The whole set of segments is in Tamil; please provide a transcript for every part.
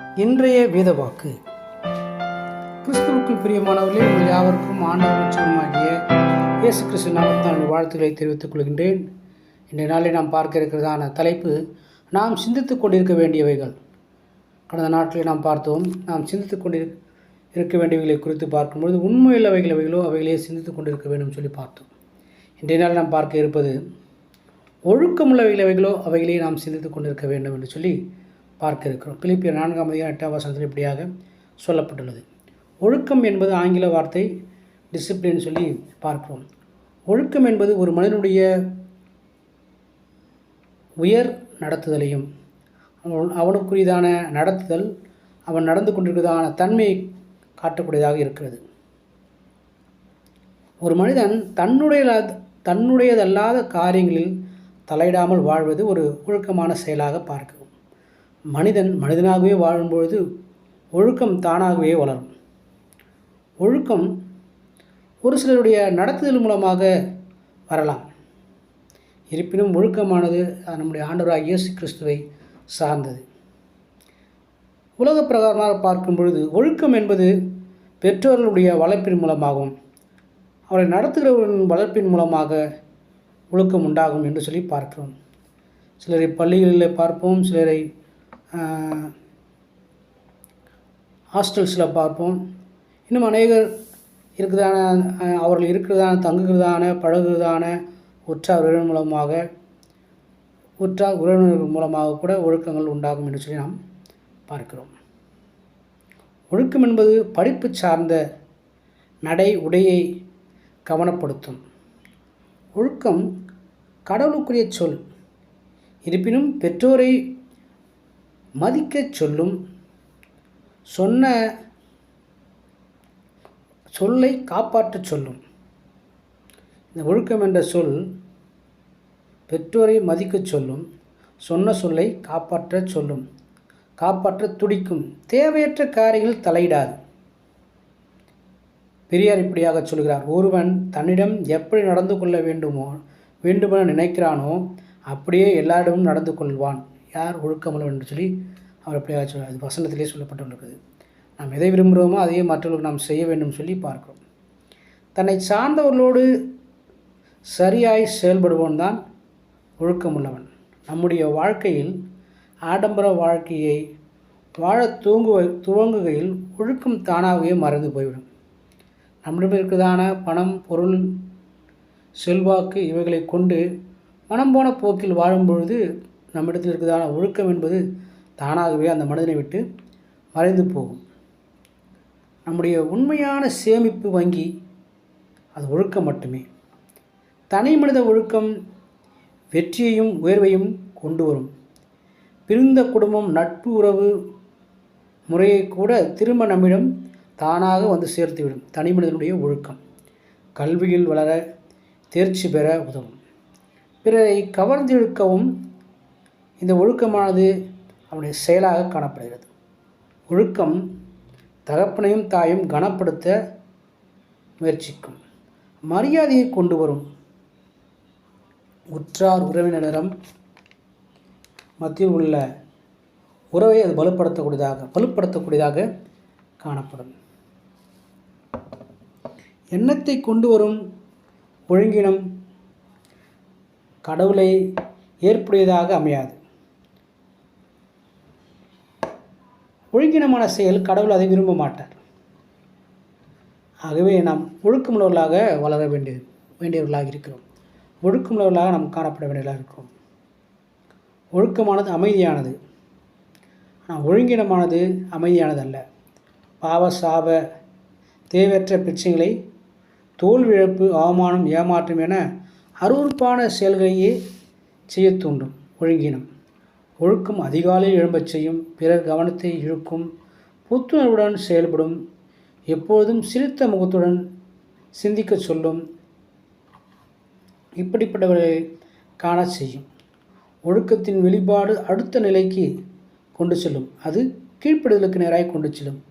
இன்றைய வேத வாக்கு கிறிஸ்துவுக்குள் பிரியமானவர்களே உங்கள் யாவருக்கும் ஆண்டவர் இயேசு கிறிஸ்து நாமத்தான வாழ்த்துக்களை தெரிவித்துக் கொள்கின்றேன். இன்றைய நாளில் நாம் பார்க்க இருக்கிறதான தலைப்பு நாம் சிந்தித்துக் கொண்டிருக்க வேண்டியவைகள். கடந்த நாட்களில் நாம் பார்த்தோம் நாம் சிந்தித்துக் கொண்டிரு இருக்க வேண்டியவைகளை குறித்து பார்க்கும்பொழுது உண்மையுள்ளவைகள் அவைகளோ அவைகளே சிந்தித்துக் கொண்டிருக்க வேண்டும் சொல்லி பார்த்தோம். இன்றைய நாள் நாம் பார்க்க இருப்பது ஒழுக்கமுள்ளவைகள் அவைகளோ அவைகளே நாம் சிந்தித்துக் கொண்டிருக்க வேண்டும் என்று சொல்லி பார்க்க இருக்கிறோம். பிலிப்பியர் நான்காம் அதிகாரம் எட்டாம் வசனத்தில் இப்படியாக சொல்லப்பட்டுள்ளது. ஒழுக்கம் என்பது ஆங்கில வார்த்தை டிசிப்ளின் சொல்லி பார்க்கிறோம். ஒழுக்கம் என்பது ஒரு மனிதனுடைய உயர் நடத்துதலையும் அவன் அவனுக்குரியதான நடத்துதல் அவன் நடந்து கொண்டிருக்கிறதான தன்மையை காட்டக்கூடியதாக இருக்கிறது. ஒரு மனிதன் தன்னுடைய தன்னுடையதல்லாத காரியங்களில் தலையிடாமல் வாழ்வது ஒரு ஒழுக்கமான செயலாக பார்க்கும் மனிதன் மனிதனாகவே வாழும்பொழுது ஒழுக்கம் தானாகவே வளரும். ஒழுக்கம் ஒரு சிலருடைய நடத்துதல் மூலமாக வரலாம். இருப்பினும் ஒழுக்கமானது நம்முடைய ஆண்டவராக இயேசு கிறிஸ்துவை சார்ந்தது. உலக பிரகாரமாக பார்க்கும் பொழுது ஒழுக்கம் என்பது பெற்றோர்களுடைய வளர்ப்பின் மூலமாகவும் அவரை நடத்துகிறவர்களின் வளர்ப்பின் மூலமாக ஒழுக்கம் உண்டாகும் என்று சொல்லி பார்க்கிறோம். சிலரை பள்ளிகளில் பார்ப்போம் சிலரை ஹாஸ்டல்ஸில் பார்ப்போம். இன்னும் அநேகர் இருக்கிறதான அவர்கள் இருக்கிறதான தங்குகிறதான பழகுகிறதான உற்றார் உறவினர் மூலமாக உற்றார் உறவினர்கள் மூலமாக கூட ஒழுக்கங்கள் உண்டாகும் என்று சொல்லி நாம் பார்க்கிறோம். ஒழுக்கம் என்பது படிப்பு சார்ந்த நடை உடையை கவனப்படுத்தும். ஒழுக்கம் கடவுளுக்குரிய சொல். இருப்பினும் பெற்றோரை மதிக்கச் சொல்லும். சொன்ன சொல்லை காப்பாற்றச் சொல்லும். இந்த ஒழுக்கம் என்ற சொல் பெற்றோரை மதிக்கச் சொல்லும். சொன்ன சொல்லை காப்பாற்றச் சொல்லும். காப்பாற்ற துடிக்கும். தேவையற்ற காரியங்கள் தலையிடாது. பெரியார் இப்படியாக சொல்கிறார். ஒருவன் தன்னிடம் எப்படி நடந்து கொள்ள வேண்டுமோ வேண்டுமென நினைக்கிறானோ அப்படியே எல்லாரிடமும் நடந்து கொள்வான். யார் ஒழுக்கமுள்ளவன் என்று சொல்லி அவர் எப்படியாக சொல்ல அது வசனத்திலே சொல்லப்பட்டுள்ளது நாம் எதை விரும்புகிறோமோ அதையே மற்றவர்களுக்கு நாம் செய்ய வேண்டும் சொல்லி பார்க்கிறோம். தன்னை சார்ந்தவர்களோடு சரியாய் செயல்படுவன் தான் ஒழுக்கமுள்ளவன். நம்முடைய வாழ்க்கையில் ஆடம்பர வாழ்க்கையை வாழ தூங்குவ துவங்குகையில் ஒழுக்கம் தானாகவே மறந்து போய்விடும். நம்மிடம் இருக்கிறதான பணம் பொருள் செல்வாக்கு இவைகளை கொண்டு மனம் போன போக்கில் வாழும் பொழுது நம்மிடத்தில் இருக்கிறதான ஒழுக்கம் என்பது தானாகவே அந்த மனிதனை விட்டு மறைந்து போகும். நம்முடைய உண்மையான சேமிப்பு வங்கி அது ஒழுக்கம் மட்டுமே. தனி மனித ஒழுக்கம் வெற்றியையும் உயர்வையும் கொண்டு வரும். பிரிந்த குடும்பம் நட்பு உறவு முறையை கூட திரும்ப நம்மிடம் தானாக வந்து சேர்த்துவிடும் தனி மனிதனுடைய ஒழுக்கம். கல்வியில் வளர தேர்ச்சி பெற உதவும். பிறரை கவர்ந்திழுக்கவும் இந்த ஒழுக்கமானது அவனுடைய செயலாக காணப்படுகிறது. ஒழுக்கம் தகப்பனையும் தாயும் கனப்படுத்த முயற்சிக்கும். மரியாதையை கொண்டு வரும் உற்றார் உறவினரிடம் மத்தியில் உள்ள உறவை அது வலுப்படுத்தக்கூடியதாக வலுப்படுத்தக்கூடியதாக காணப்படும். எண்ணத்தை கொண்டு வரும் ஒழுங்கினம் கடவுளை ஏற்புடையதாக அமையாது. ஒழுங்கினமான செயல் கடவுள் அதை விரும்ப மாட்டார். ஆகவே நாம் ஒழுக்கமுள்ளவர்களாக வளர வேண்டிய வேண்டியவர்களாக இருக்கிறோம். ஒழுக்கமுள்ளவர்களாக நாம் காணப்பட வேண்டியவர்களாக இருக்கிறோம். ஒழுக்கமானது அமைதியானது. ஆனால் ஒழுங்கினமானது அமைதியானது அல்ல பாவ சாப தேவையற்ற பிரச்சனைகளை தோல்விழப்பு அவமானம் ஏமாற்றம் என அருவறுப்பான செயல்களையே செய்ய தூண்டும் ஒழுங்கினம். ஒழுக்கம் அதிகாலையில் எழும்பச் செய்யும் பிறர் கவனத்தை இழுக்கும் புத்துணர்வுடன் செயல்படும் எப்பொழுதும் சிரித்த முகத்துடன் சிந்திக்க சொல்லும் இப்படிப்பட்டவர்களை காண செய்யும். ஒழுக்கத்தின் வெளிப்பாடு அடுத்த நிலைக்கு கொண்டு செல்லும். அது கீழ்ப்படுதலுக்கு நேராக கொண்டு செல்லும்.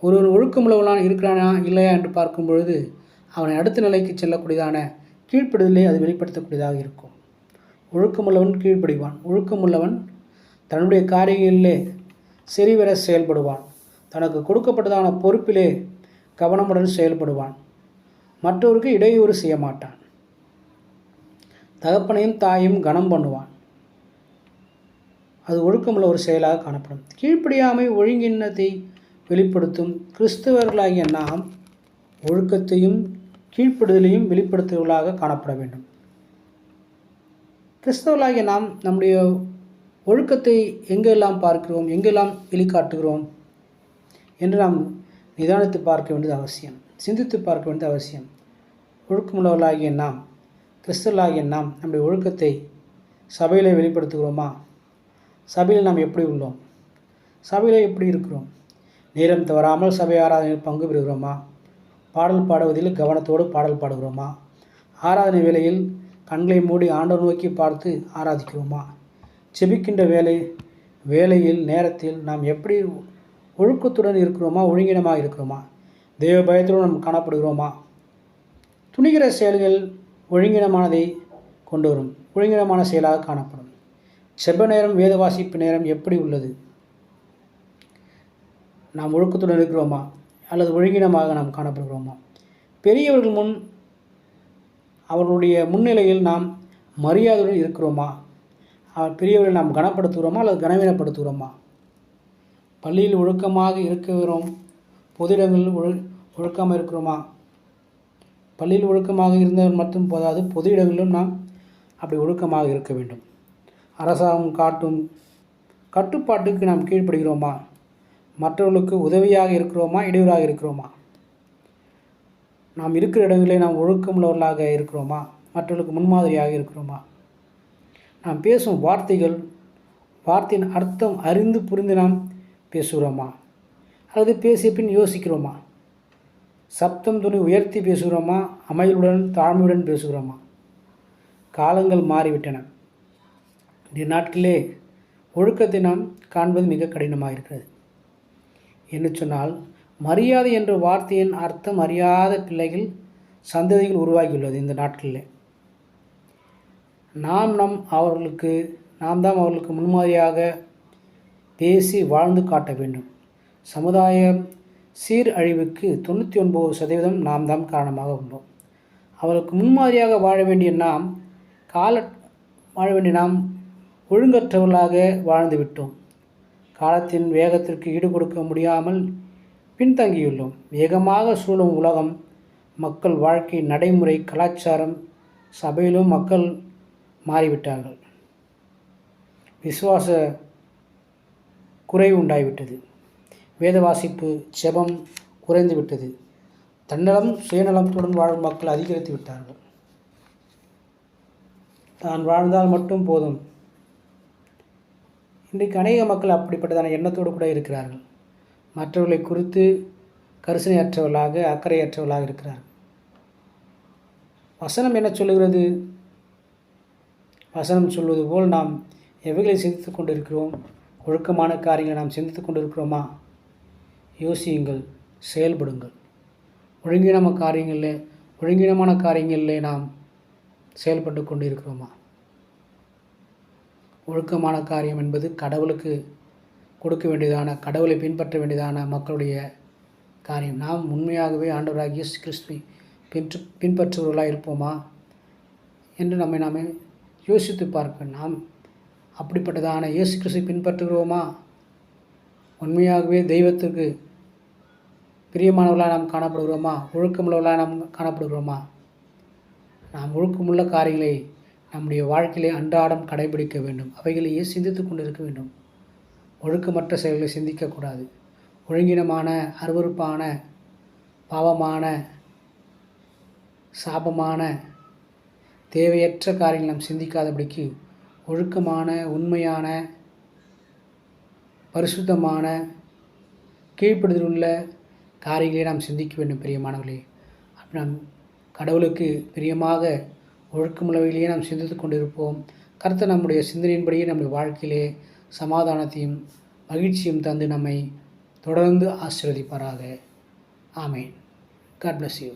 ஒருவன் ஒழுக்கமுள்ளவனாக இருக்கிறானா இல்லையா என்று பார்க்கும் பொழுது அவனை அடுத்த நிலைக்கு செல்லக்கூடியதான கீழ்ப்படுதலை அது வெளிப்படுத்தக்கூடியதாக இருக்கும். ஒழுக்கமுள்ளவன் கீழ்ப்படிவான். ஒழுக்கமுள்ளவன் தன்னுடைய காரியங்களிலே செறிவர செயல்படுவான். தனக்கு கொடுக்கப்பட்டதான பொறுப்பிலே கவனமுடன் செயல்படுவான். மற்றவருக்கு இடையூறு செய்ய மாட்டான் தகப்பனையும் தாயும் கனம் பண்ணுவான். அது ஒழுக்கமுள்ள ஒரு செயலாக காணப்படும். கீழ்ப்படியாமை ஒழுங்கினத்தை வெளிப்படுத்தும் கிறிஸ்தவர்களாகிய நாம் ஒழுக்கத்தையும் கீழ்ப்படுதலையும் வெளிப்படுத்துவர்களாக காணப்பட வேண்டும். கிறிஸ்தவர்களாகிய நாம் நம்முடைய ஒழுக்கத்தை எங்கெல்லாம் பார்க்கிறோம் எங்கெல்லாம் வெளிக்காட்டுகிறோம் என்று நாம் நிதானித்து பார்க்க வேண்டியது அவசியம். சிந்தித்து பார்க்க வேண்டியது அவசியம். ஒழுக்கமுள்ளவர்களாகிய நாம் கிறிஸ்தவர்களாகிய நாம் நம்முடைய ஒழுக்கத்தை சபையில் வெளிப்படுத்துகிறோமா? சபையில் நாம் எப்படி உள்ளோம்? சபையில் எப்படி இருக்கிறோம்? நேரம் தவறாமல் சபை ஆராதனையில் பங்கு பெறுகிறோமா? பாடல் பாடுவதில் கவனத்தோடு பாடல் பாடுகிறோமா? ஆராதனை வேளையில் கண்களை மூடி ஆண்டவர் நோக்கி பார்த்து ஆராதிக்கிறோமா? செபிக்கின்ற வேலை வேலையில் நேரத்தில் நாம் எப்படி ஒழுக்கத்துடன் இருக்கிறோமா ஒழுங்கினமாக இருக்கிறோமா? தெய்வ பயத்துடன் நாம் காணப்படுகிறோமா? துணிகிற செயல்கள் ஒழுங்கினமானதை கொண்டு வரும். ஒழுங்கினமான செயலாக காணப்படும். செவ்வ நேரம் வேத வாசிப்பு நேரம் எப்படி உள்ளது? நாம் ஒழுக்கத்துடன் இருக்கிறோமா? அல்லது ஒழுங்கினமாக நாம் காணப்படுகிறோமா? பெரியவர்கள் முன் அவர்களுடைய முன்னிலையில் நாம் மரியாதையுடன் இருக்கிறோமா? பெரியவரை நாம் கனப்படுத்துகிறோமா அல்லது கனவீனப்படுத்துகிறோமா? பள்ளியில் ஒழுக்கமாக இருக்கிறோம். பொது இடங்களில் ஒழு ஒழுக்கமாக இருக்கிறோமா? பள்ளியில் ஒழுக்கமாக இருந்தவர் மட்டும் போதாது பொது இடங்களிலும் நாம் அப்படி ஒழுக்கமாக இருக்க வேண்டும். அரசாங்கம் காட்டும் கட்டுப்பாட்டுக்கு நாம் கீழ்ப்படுகிறோமா? மற்றவர்களுக்கு உதவியாக இருக்கிறோமா? இடையூறாக இருக்கிறோமா? நாம் இருக்கிற இடங்களில் நாம் ஒழுக்கமுள்ளவர்களாக இருக்கிறோமா? மற்றவர்களுக்கு முன்மாதிரியாக இருக்கிறோமா? நாம் பேசும் வார்த்தைகள் வார்த்தையின் அர்த்தம் அறிந்து புரிந்து நாம் பேசுகிறோமா? அல்லது பேசிய பின் யோசிக்கிறோமா? சப்தம் துணி உயர்த்தி பேசுகிறோமா? அமைதியுடன் தாழ்மையுடன் பேசுகிறோமா? காலங்கள் மாறிவிட்டன. இந்த நாட்களே ஒழுக்கத்தை நாம் காண்பது மிக கடினமாக இருக்கிறது. என்ன சொன்னால் மரியாதை என்ற வார்த்தையின் அர்த்தம் அறியாத பிள்ளைகள் சந்ததிகள் உருவாகியுள்ளது இந்த நாட்களில் நாம் நம் அவர்களுக்கு நாம் தான் அவர்களுக்கு முன்மாதிரியாக பேசி வாழ்ந்து காட்ட வேண்டும். சமுதாய சீர் அழிவுக்கு தொண்ணூற்றி ஒன்பது சதவீதம் நாம் தான் காரணமாக உள்ளோம். அவர்களுக்கு முன்மாதிரியாக வாழ வேண்டிய நாம் கால வாழ வேண்டிய நாம் ஒழுங்கற்றவர்களாக வாழ்ந்து விட்டோம். காலத்தின் வேகத்திற்கு ஈடு கொடுக்க முடியாமல் பின்தங்கியுள்ளோம். வேகமாக சூழும் உலகம் மக்கள் வாழ்க்கை நடைமுறை கலாச்சாரம் சபையிலும் மக்கள் மாறிவிட்டார்கள். விசுவாச குறைவு உண்டாகிவிட்டது வேத வாசிப்பு ஜெபம் குறைந்து விட்டது தன்னலம் சுயநலத்துடன் வாழும் மக்கள் அதிகரித்து விட்டார்கள் தான் வாழ்ந்தால் மட்டும் போதும். இன்றைக்கு அநேக மக்கள் அப்படிப்பட்டதான எண்ணத்தோடு கூட இருக்கிறார்கள். மற்றவர்களை குறித்து கரிசனையற்றவர்களாக அக்கறையற்றவர்களாக இருக்கிறார்கள். வசனம் என்ன சொல்லுகிறது? வசனம் சொல்வது போல் நாம் எவைகளை சிந்தித்து கொண்டிருக்கிறோம்? ஒழுக்கமான காரியங்களை நாம் சிந்தித்து கொண்டிருக்கிறோமா? யோசியுங்கள் செயல்படுங்கள். ஒழுங்கினமான காரியங்களில் ஒழுங்கினமான காரியங்களில் நாம் செயல்பட்டு கொண்டு இருக்கிறோமா ஒழுக்கமான காரியம் என்பது கடவுளுக்கு கொடுக்க வேண்டியதான கடவுளை பின்பற்ற வேண்டியதான மக்களுடைய காரியம். நாம் உண்மையாகவே ஆண்டவராக இயேசு கிறிஸ்துவை பின்பற்று பின்பற்றுபவர்களாக இருப்போமா? என்று நம்மை நாமே யோசித்து பார்க்க நாம் அப்படிப்பட்டதான இயேசு கிறிஸ்து பின்பற்றுகிறோமா? உண்மையாகவே தெய்வத்துக்கு பிரியமானவர்களாக நாம் காணப்படுகிறோமா? ஒழுக்கமுள்ளவர்களாக நாம் காணப்படுகிறோமா? நாம் ஒழுக்கமுள்ள காரியங்களை நம்முடைய வாழ்க்கையிலே அன்றாடம் கடைபிடிக்க வேண்டும். அவைகளையே சிந்தித்து கொண்டிருக்க வேண்டும். ஒழுக்கமற்ற செயல்களை சிந்திக்கக்கூடாது ஒழுங்கினமான அருவறுப்பான பாவமான சாபமான தேவையற்ற காரியங்கள் நாம் சிந்திக்காதபடிக்கு ஒழுக்கமான உண்மையான பரிசுத்தமான கீழ்ப்படுதல் உள்ள காரியங்களை நாம் சிந்திக்க வேண்டும் பிரியமானவர்களே. அப்படி நாம் கடவுளுக்கு பிரியமாக ஒழுக்கமுள்ளவைகளையே நாம் சிந்தித்து கொண்டிருப்போம். கருத்து நம்முடைய சிந்தனையின்படியே நம்முடைய வாழ்க்கையிலே சமாதானத்தையும் மகிழ்ச்சியும் தந்து நம்மை தொடர்ந்து ஆசீர்வதிப்பாராக. ஆமேன். God bless you